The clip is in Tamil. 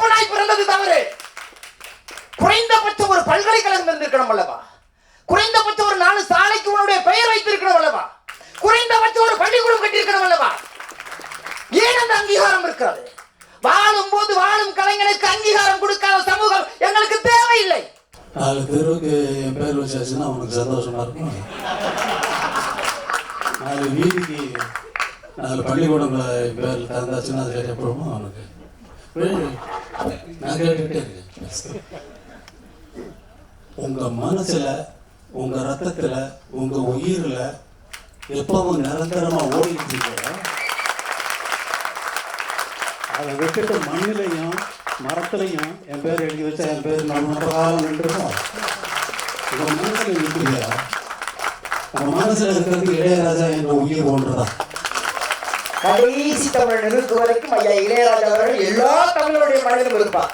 தகப்பனாய் பிறந்தது தவறு. குறைந்தபட்சம் ஒரு பல்கலைக்கழகம் இருந்திருக்கணும் அல்லவா? குறைந்தபட்சம் ஒரு நாலு சாலைக்கு உன்னுடைய பெயர் வைத்திருக்கணும் அல்லவா? குறைந்தபட்சம் ஒரு பள்ளிக்கூடம் கட்டியிருக்கணும் அல்லவா? ஏன் அந்த அங்கீகாரம் இருக்கிறது? வாழும் போது வாழும் கலைஞனுக்கு அங்கீகாரம் கொடுக்காத சமூகம் எங்களுக்கு தேவையில்லை. நாலு தெருவுக்கு என் பேர் வச்சாச்சுன்னா அவனுக்கு சந்தோஷமா இருக்கும். நாலு வீதிக்கு நாலு பள்ளிக்கூடங்களை என் பேர் தந்தாச்சுன்னா அது எப்பவுமோ அவனுக்கு உங்க மனசுல உங்க ரத்தத்துல உங்க உயிர்ல எப்பவும் நிரந்தரமா ஓடிட்டு இருக்கிற அதை விட்டுட்டு மண்ணிலையும் மரத்துலையும் என் பேர் எழுதி வச்சா என் பேர் நம்ம காலம் நின்றுடும் உங்க மனசுல இருக்கிறீங்களா உங்க மனசுல இருக்கிறது இளையராஜா என்ற உயிர் ஒன்றுதான் கடைசி தமிழ் நிறுத்து வரைக்கும் ஐயா இளையராஜா அவர்கள் எல்லா தமிழருடைய மனதிலும் இருப்பார்.